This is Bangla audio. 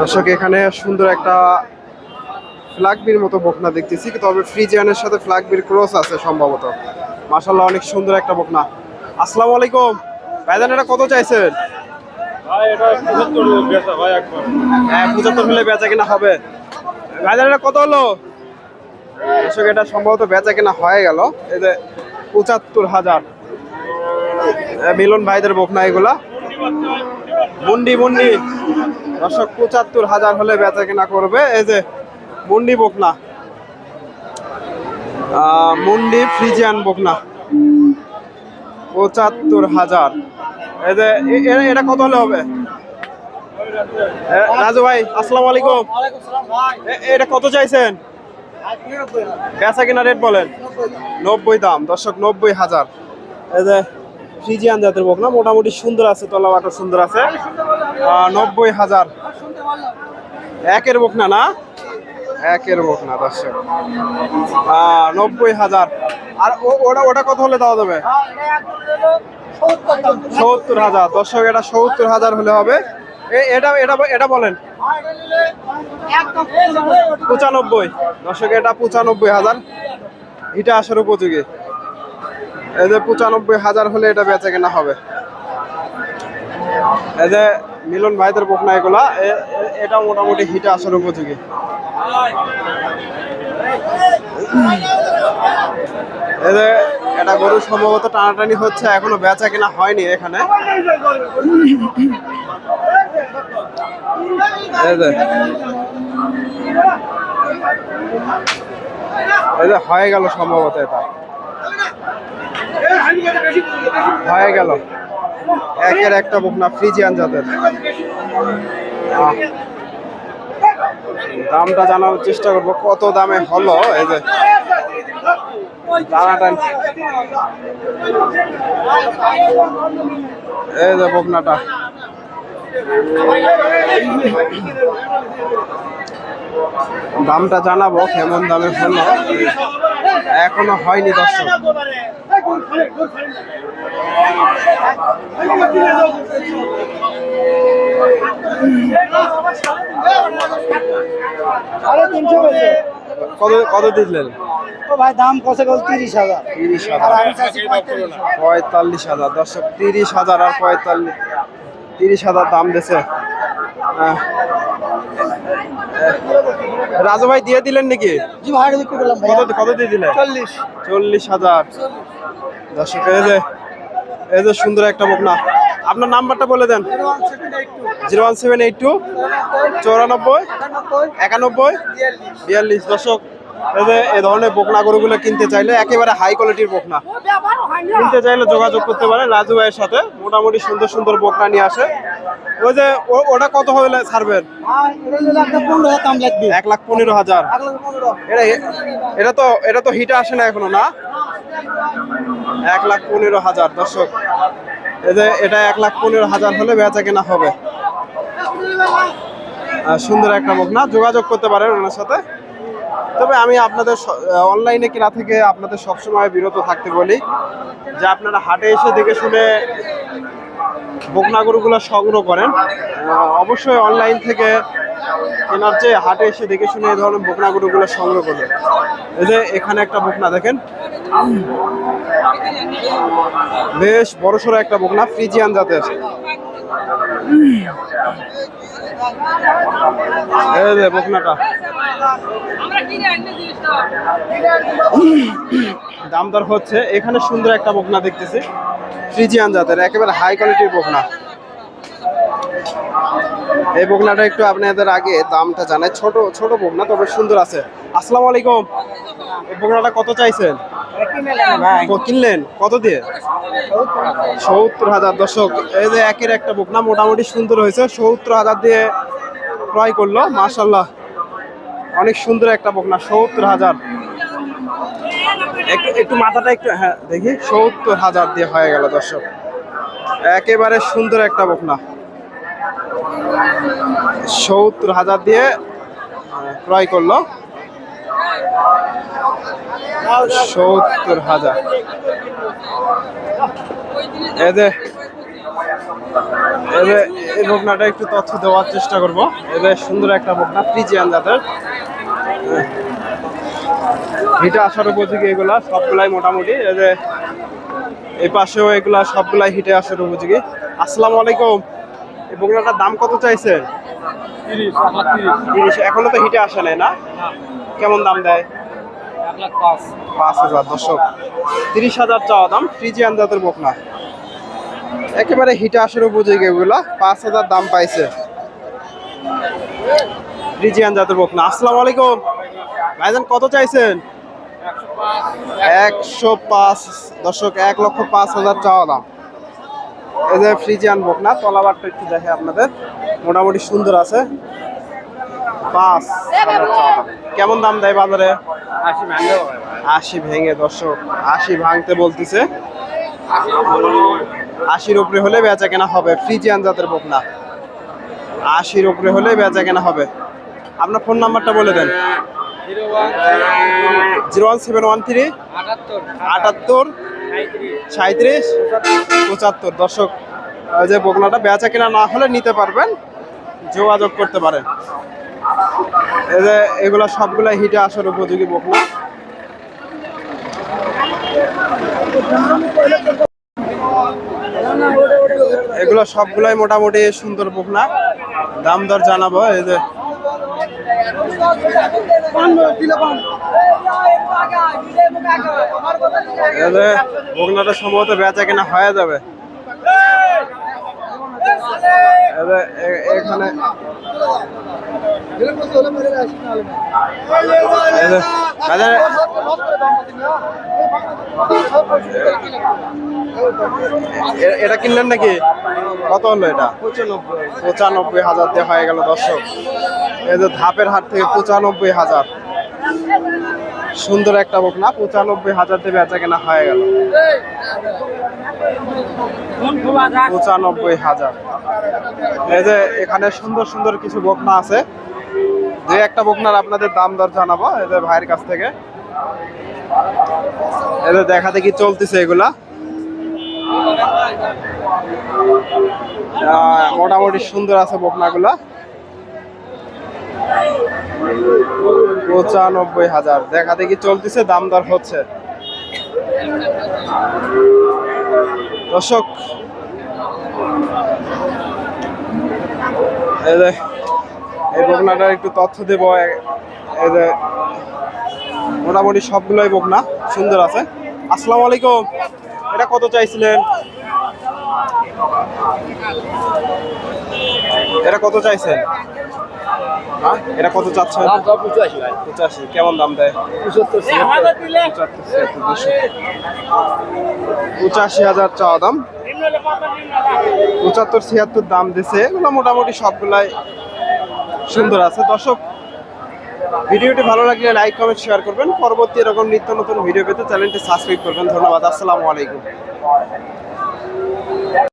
দর্শক এখানে সুন্দর একটা ফ্ল্যাগবির মতো বকনা দেখতেছি তবে ফ্রিজিয়ানের সাথে ফ্ল্যাগবির ক্রস আছে সম্ভবত। মাশাল্লাহ অনেক সুন্দর একটা বকনা। আসসালামু আলাইকুম। ভাইজান এটা কত চাইছেন? ভাই এটা পঁচাত্তর হ্যাঁ হলে বেচা কিনা হবে। ভাইজান এটা কত হলো? দর্শক এটা সম্ভবত বেচা কিনা হয়ে গেল। এই যে পঁচাত্তর হাজার। মিলন ভাইদের বকনা এগুলা। মুন্ডি মুন্ডি। দর্শক, পঁচাত্তর হাজার হলে বেচা কিনা করবে। এই যে মুন্ডি বকনা। মুন্ডি ফ্রিজিয়ান বকনা। পঁচাত্তর হাজার। এই যে এটা কত হলে হবে? রাজু ভাই, আসসালামু আলাইকুম। এটা কত চাইছেন? বেচা কিনা রেট বলেন। নব্বই দাম। দর্শক, নব্বই হাজার। এই যে ফ্রিজিয়ান জাতের বকনা, মোটামুটি সুন্দর আছে তলা বাটা সুন্দর আছে। নব্বই হাজার। একের বকনা না? না একের বকনা, দর্শক। নব্বই হাজার। আর ওটা ওটা কত হলে দেওয়া যাবে? সত্তর হাজার। দর্শক, এটা সত্তর হাজার হলে হবে। এটা এটা এটা বলেন। পঁচানব্বই। দর্শক, এটা পঁচানব্বই হাজার। এটা আসার উপযোগী। যে পঁচানব্বই হাজার হলে এটা বেচা কেনা হবে। এই যে মিলন ভাইদের বকনা এগুলা এটা মোটামুটি হিটে আসার উপযোগী। যে এটা গরু সম্ভবত টানাটানি হচ্ছে, এখনও বেচা কেনা হয়নি এখানে। হয়ে গেল সম্ভবত এটা। হয়ে গেল। একের একটা বকনা ফ্রিজিয়ান জাতের। দামটা জানার চেষ্টা করব, কত দামে হলো? এই যে এই যে বকনাটা। দামটা জানাব, কেমন দামে হলো? এখনও হয়নি দর্শক। কত কত দিলেন? ভাই দাম কত গেল তিরিশ হাজার। তিরিশ হাজার। পঁয়তাল্লিশ হাজার। দর্শক তিরিশ হাজার আর পঁয়তাল্লিশ তিরিশ হাজার দাম দিছে আহ, রাজু ভাই দিয়ে দিলেন নাকি? জি ভাই বিক্রি করলাম ভাই কত কত দিয়ে দিলেন? চল্লিশ। চল্লিশ হাজার। দর্শক এই যে এই যে সুন্দর একটা বকনা। আপনার নাম্বারটা বলে দেন। Zero one seven eight two. চৌরানব্বই। একানব্বই। বিয়াল্লিশ। দর্শক এই যে ধরনের বকনা গরুগুলো কিনতে চাইলে একেবারে হাই কোয়ালিটির বকনা। কিনতে চাইলে যোগাযোগ করতে পারেন রাজু ভাইয়ের সাথে। মোটামুটি সুন্দর সুন্দর বকনা নিয়ে আসে। ওই যে ওটা কত হলে ছাড়বেন? এক লাখ পনেরো হাজার। এটা এটা তো এটা তো হিটে আসে না এখনও, না? এক লাখ পনেরো হাজার, দর্শক। এই যে এটা এক লাখ পনেরো হাজার হলে বেচা কেনা হবে। সুন্দর একটা মুখ, না? যোগাযোগ করতে পারেন ওনার সাথে। তবে আমি আপনাদের অনলাইনে কেনা থেকে আপনাদের সবসময় বিরত থাকতে বলি। যে আপনারা হাটে এসে দেখে শুনে বকনা গরুগুলো সংগ্রহ করেন। অবশ্যই অনলাইন থেকে কেনার চেয়ে হাটে এসে দেখে শুনে এই ধরনের বকনা গরুগুলো সংগ্রহ করবেন এই যে এখানে একটা বকনা দেখেন। বেশ বড়সড় একটা বকনা ফ্রিজিয়ান জাতের। এই যে বকনাটা দাম দর হচ্ছে। এখানে সুন্দর একটা বকনা দেখতেছি। ফ্রিজিয়ান জাতের, একেবারে হাই কোয়ালিটির বকনা। এই বকনাটা একটু আপনাদের আগে দামটা জানাই। ছোট ছোট বকনা, তবে সুন্দর আছে। আসসালামু আলাইকুম। এই বকনাটা কত চাইছেন? কিনলেন? কত দিয়ে? সত্তর হাজার। দর্শক, এই যে একের একটা বকনা মোটামুটি সুন্দর হয়েছে। সত্তর হাজার দিয়ে ক্রয় করল মাশাল্লাহ অনেক সুন্দর একটা বকনা, সত্তর হাজার। একটু একটু মাথাটা একটু হ্যাঁ দেখি। সত্তর হাজার দিয়ে হয়ে গেল, দর্শক। একেবারে সুন্দর একটা বকনা। সত্তর হাজার দিয়ে ক্রয় করল। সত্তর হাজার। যে এদের এই বকনাটা একটু তথ্য দেওয়ার চেষ্টা করব। এদের সুন্দর একটা বকনা ফ্রিজিয়ান জাতের। হিটে আসার উপযোগী এগুলা সবগুলাই মোটামুটি এদের এই পাশেও এগুলা সবগুলাই হিটে আসার উপযোগী আসসালামু আলাইকুম। এই বকনাটার দাম কত চাইছে তিরিশ এখনও তো হিটে আসে নাই না? কেমন দাম দেয়? পাঁচ। হাজার দর্শক। তিরিশ হাজার চাওয়া দাম ফ্রিজিয়ান জাতের বকনা। একেবারে হিটে আসার উপযোগী এগুলা পাঁচ হাজার দাম পাইছে। ফ্রিজিয়ান জাতের বকনা। আসসালামু আলাইকুম। ভাইজান কত চাইছেন? একশো পাঁচ। দর্শক এক লক্ষ পাঁচ হাজার চাওয়া দাম। এই যে ফ্রিজিয়ান বকনা তলাবারটা একটু দেখে আপনাদের। মোটামুটি সুন্দর আছে। পাঁচ কেমন দাম দেয় বাজারে? আশি ভাঙে দর্শক আশি ভাঙতে বলতেছে। আশির উপরে হলে বেচা কেনা হবে। ফ্রিজিয়ান জাতের বকনা। আশির উপরে হলে বেচা কেনা হবে। আপনার ফোন নাম্বারটা বলে দেন। Zero one seven one three, আটাত্তর সাঁত্রিশ পঁচাত্তর। দর্শক যে বকনাটা বেচা কেনা না হলে নিতে পারবেন, যোগাযোগ করতে পারেন। এই যে এগুলা সবগুলা হিটে আসার উপযোগী বকনা। এগুলো সবগুলাই মোটামুটি সুন্দর বকনা। দাম দর জানাব, এই যে যে সম্ভবত বেচা কেনা হয়ে যাবে। এটা কিনলেন নাকি? কত হলো এটা? পঁচানব্বই হাজার দিয়ে হয়ে গেল দর্শক। এই যে ধাপের হাট থেকে পঁচানব্বই হাজার। সুন্দর একটা বকনা, পঁচানব্বই হাজার দিয়ে বেচা কেনা হয়ে গেল। পঁচানব্বই হাজার। এই যে এখানে সুন্দর সুন্দর কিছু বকনা আছে। যে একটা বকনার আপনাদের দাম দর জানাব, এই যে ভাইয়ের কাছ থেকে। এই যে দেখা দেখি চলতেছে এগুলা? মোটামুটি সুন্দর আছে বকনাগুলা। পঁচানব্বই হাজার। দেখা দেখি চলতেছে, দাম দর হচ্ছে। দর্শক, এই বকনাটার একটু তথ্য দেবো। মোটামুটি সবগুলোই বকনা, সুন্দর আছে। আসসালামু আলাইকুম। এটা কত চাইছিলেন? এটা কত চাইছেন? হ্যাঁ? এটা কত চাচ্ছেন? পঁচাশি কেমন দাম দেয়। পঁচাশি হাজার চাওয়া দাম। পঁচাত্তর ছিয়াত্তর দাম দিছে। এগুলো মোটামুটি সবগুলাই সুন্দর আছে। দর্শক ভিডিওটি ভালো লাগলে লাইক কমেন্ট শেয়ার করবেন। পরবর্তী এরকম নিত্য নতুন ভিডিও পেতে চ্যানেলটি সাবস্ক্রাইব করবেন। ধন্যবাদ। আসসালামু আলাইকুম।